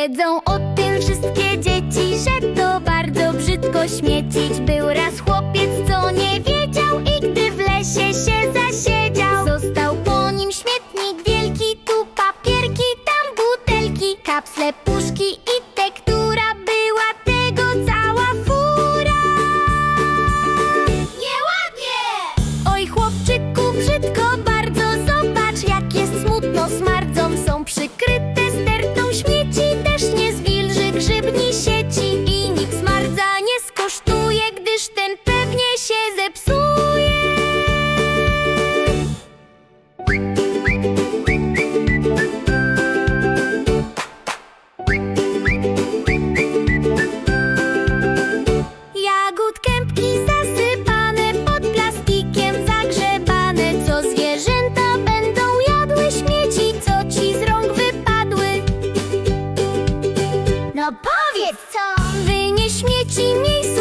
Wiedzą o tym wszystkie dzieci, że to bardzo brzydko śmiecić. Był raz chłopiec, co nie wiedział i gdy w lesie się zasiedział, został po nim śmietnik wielki, tu papierki, tam butelki, kapsle, puszki i tektura, była tego cała fura. Nieładnie! Oj chłopczyku, brzydko bardzo Zobacz jak jest smutno smardzą się zepsuje. Jagód kępki zasypane pod plastikiem zagrzebane. Co zwierzęta będą jadły śmieci, co ci z rąk wypadły? No powiedz co! Wynieś śmieci, miej sumienie